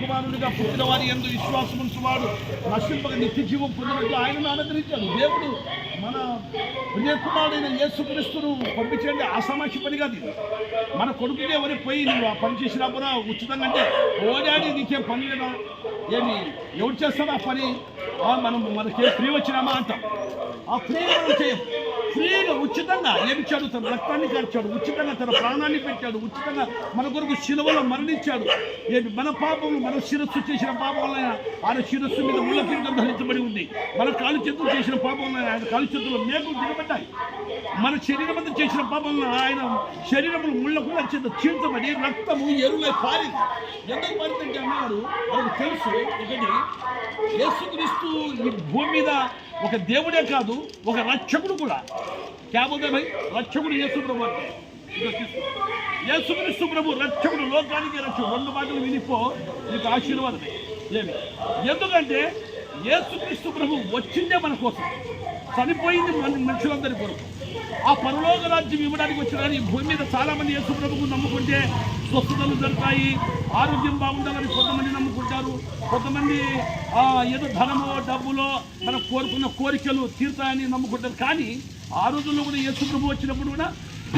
కుమారుడిగా పుట్టిన వారి ఎందు విశ్వాసం వాడు నశింపక నిత్య జీవం పొందినట్లు ఆయనను అనుగ్రహించాడు దేవుడు మన ప్రియ యేసుక్రీస్తును పంపించండి. ఆసామాషి పని కాదు మన కొడుకునే ఎవరి పోయి నువ్వు ఆ పని చేసినప్పుడు ఉచితంగా అంటే ఓడాడి నీకేం పని లేదా? ఏమి ఎవరు చేస్తాడు ఆ పని? మనం మనకి ఫ్రీ వచ్చినామా అంటాం. ఆ ఫ్రీ మనం ఫ్రీగా ఉచితంగా ఏమిచ్చాడు తన రక్తాన్ని కార్చాడు ఉచితంగా తన ప్రాణాన్ని పెట్టాడు ఉచితంగా మన కొరకు శిలువలో మరణించాడు. ఏమి మన పాపము మన శిరస్సు చేసిన పాపం వల్ల ఆయన శిరస్సు మీద ముళ్ళ కిరీటం ధరించబడి ఉంది. మన కాలు చేతులు చేసిన పాపం వల్ల ఆయన కాలు చేతుల్లో మేకులు దిగబడ్డాయి. మన శరీరం అంతా చేసిన పాపం వల్ల ఆయన శరీరములు ముళ్ళకు చేత చీల్చబడి రక్తము ఎరువై పారింది. ఎందుకు పారిందంటే అన్నారు మనకు తెలుసు ఒకటి యేసుక్రీస్తు ఈ భూమి మీద ఒక దేవుడే కాదు ఒక రక్షకుడు కూడా. క్యాబోదే రక్షకుడు యేసు ప్రభు అంటే. యేసుక్రీస్తు ప్రభు రక్షకుడు లోకానికి రక్షకుడు రెండు మాటలు వినిపో నీకు ఆశీర్వాదమే. ఏమి? ఎందుకంటే యేసుక్రీస్తు ప్రభు వచ్చిందే మన కోసం. చనిపోయింది మన మనుషులందరి కొరకు. ఆ పరలోక రాజ్యం ఇవ్వడానికి వచ్చిన ఈ భూమి మీద చాలామంది యేసు ప్రభువు నమ్ముకుంటే స్వస్థతలు దొరుకుతాయి ఆరోగ్యం బాగుండాలని కొంతమంది నమ్ముకుంటారు. కొంతమంది ఆ, ఏదో ధనమో డబ్బులో మనం కోరుకున్న కోరికలు తీరుతాయని నమ్ముకుంటారు. కానీ ఆ రోజుల్లో కూడా యేసు ప్రభు వచ్చినప్పుడు కూడా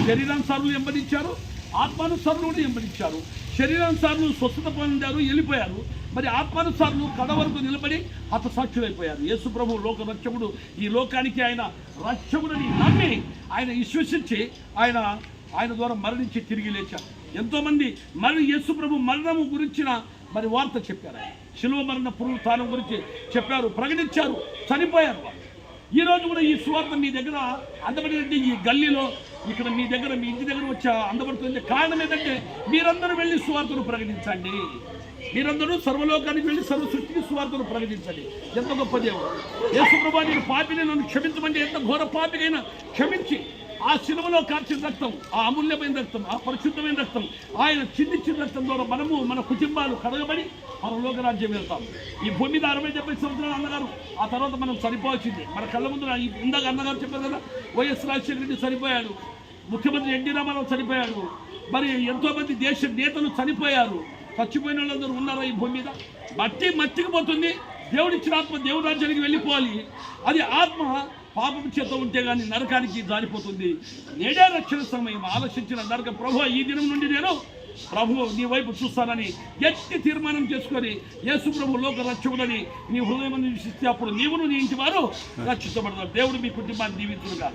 శరీరానుసారులు వెంబడించారు ఆత్మానుసారులు కూడా వెంబడించారు. శరీరానుసారులు స్వస్థత పొందారు వెళ్ళిపోయారు. మరి ఆత్మానుసారులు కడ వరకు నిలబడి హతసాక్షులైపోయారు. యేసు ప్రభు లోక రక్షకుడు ఈ లోకానికి ఆయన రక్షకుడని నమ్మి ఆయన విశ్వసించి ఆయన ఆయన ద్వారా మరణించి తిరిగి లేచారు. ఎంతోమంది మరి యేసు ప్రభు మరణము గురించిన మరి వార్త చెప్పారు ఆయన. శిలువ మరణ పునరుత్నం గురించి చెప్పారు ప్రకటించారు చనిపోయారు వాళ్ళు. ఈ రోజు కూడా ఈ సువార్త మీ దగ్గర అందబడింది ఈ గల్లీలో ఇక్కడ మీ దగ్గర మీ ఇంటి దగ్గర వచ్చి అందబడుతుంది కారణం ఏంటంటే మీరందరూ వెళ్ళి సువార్తను ప్రకటించండి. మీరందరూ సర్వలోకానికి వెళ్ళి సర్వ సృష్టికి సువార్తను ప్రకటించండి. ఎంత గొప్ప దేవుడు. యేసుప్రభా నేను పాపిని నన్ను క్షమించమంటే ఎంత ఘోర పాపికైనా క్షమించి ఆ శిలువలో కార్చిన రక్తం ఆ అమూల్యమైన రక్తం ఆ పరిశుద్ధమైన రక్తం ఆయన చిన్న రక్తం ద్వారా మనము మన కుటుంబాలు కడగబడి పరలోక రాజ్యం వెళ్తాం. ఈ భూమి మీద అరవై డెబ్బై సంవత్సరాలు అన్నగారు ఆ తర్వాత మనం సరిపోవచ్చింది మన కళ్ళ ముందు ఇందాక అన్నగారు చెప్పారు కదా వైఎస్ రాజశేఖర రెడ్డి సరిపోయాడు ముఖ్యమంత్రి ఎన్టీ రామారావు చనిపోయాడు మరి ఎంతోమంది దేశ నేతలు చనిపోయారు చచ్చిపోయిన వాళ్ళందరూ ఉన్నారా ఈ భూమి మీద? మట్టి మట్టికి పోతుంది దేవుడిచ్చిన ఆత్మ దేవుడు రాజ్యానికి వెళ్ళిపోవాలి. అది ఆత్మ పాపం చేత ఉంటే కానీ నరకానికి జారిపోతుంది. నేడే రక్షణ సమయం. ఆలోచించిన నరక ప్రభు ఈ దినం నుండి నేను ప్రభు నీ వైపు చూస్తానని గట్టి తీర్మానం చేసుకొని యేసు ప్రభు లోక రక్షకుడని నీ హృదయం విశ్వసిస్తే అప్పుడు నీవును నీ ఇంటి వారు రక్షించబడతారు. దేవుడు మీ కుటుంబాన్ని దీవించుగా